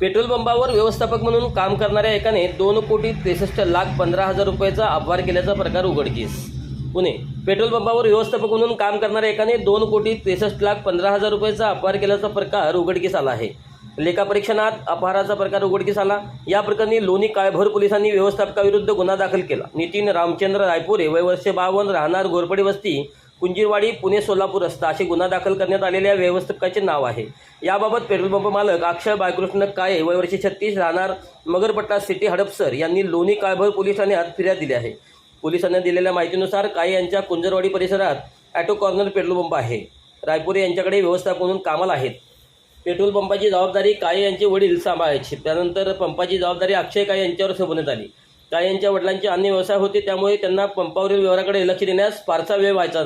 Petrol पंपावर व्यवस्थापक म्हणून काम करणाऱ्या एकाने दोन कोटी त्रेसष्ट लाख पंधरा हजार रुपयाचा अपहार केल्याचा प्रकार उघडकीस. पुणे पेट्रोल पंपावर व्यवस्थापक म्हणून काम करणाऱ्या एकाने दोन कोटी त्रेसष्ट लाख पंधरा हजार रुपयाचा अपहार केल्याचा प्रकार उघडकीस आला आहे. लेखापरीक्षणात अपहाराचा प्रकार उघडकीस आला. या प्रकरणी लोणी काळभोर पोलिसांनी व्यवस्थापकाविरुद्ध गुन्हा दाखल केला. नितीन रामचंद्र रायपुरे वय वर्ष बावन्न राहणार गोरपडी वस्ती कुंजीरवाडी पुणे सोलापूर रस्ता असे गुन्हा दाखल करण्यात आलेल्या व्यवस्थापकाचे नाव आहे. याबाबत पेट्रोल पंप मालक अक्षय बाळकृष्ण काळे वयवर्षी छत्तीस राहणार मगरपट्टा सिटी हडपसर यांनी लोणी काळभोर पोलीस ठाण्यात फिर्याद दिली आहे. पोलिसांनी दिलेल्या माहितीनुसार काळे यांच्या कुंजरवाडी परिसरात ॲटो कॉर्नर पेट्रोल पंप आहे. रायपुरे यांच्याकडे व्यवस्थापक म्हणून कामाला आहेत. पेट्रोल पंपाची जबाबदारी काळे यांचे वडील सांभाळायचे. त्यानंतर पंपाची जबाबदारी अक्षय काळे यांच्यावर सोपवण्यात आली. काळे यांच्या वडिलांचे अन्य व्यवसाय होते त्यामुळे त्यांना पंपावरील व्यवहाराकडे लक्ष देण्यास फारसा वेळ व्हायचा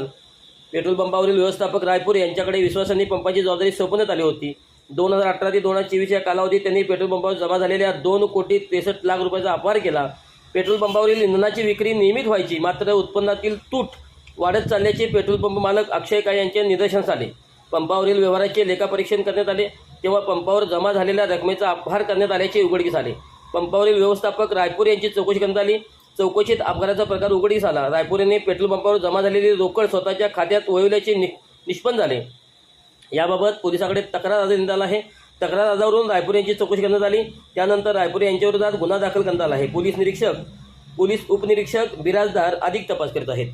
पेट्रोल पंपावरील व्यवस्थापक रायपूर यांच्याकडे विश्वासाने पंपाची जबाबदारी सोपवण्यात आली होती. दोन हजार अठरा ते दोन हजार चोवीस या कालावधीत त्यांनी पेट्रोल पंपावर जमा झालेल्या दोन कोटी त्रेसष्ट लाख रुपयाचा अपहार केला. पेट्रोल पंपावरील इंधनाची विक्री नियमित व्हायची मात्र उत्पन्नातील तूट वाढत चालल्याचे पेट्रोल पंप मालक अक्षय काय यांच्या निदर्शनास आले. पंपावरील व्यवहाराचे लेखापरीक्षण करण्यात आले तेव्हा पंपावर जमा झालेल्या रकमेचा अपहार करण्यात आल्याचे उघडकीस आले. पंपावरील व्यवस्थापक रायपूर यांची चौकशी करण्यात आली चौकशीत अपघाताचा प्रकार उघडीस आला. रायपूर यांनी पेट्रोल पंपावर जमा झालेली रोकड स्वतःच्या खात्यात वळविल्याचे नि निष्पन्न झाले. याबाबत पोलिसाकडे तक्रार अर्ज देण्यात आला आहे. तक्रार अर्जावरून रायपूर यांची चौकशी करण्यात आली. त्यानंतर रायपूर यांच्याविरोधात गुन्हा दाखल करण्यात आला आहे. पोलीस निरीक्षक पोलीस उपनिरीक्षक बिराजदार अधिक तपास करीत आहेत.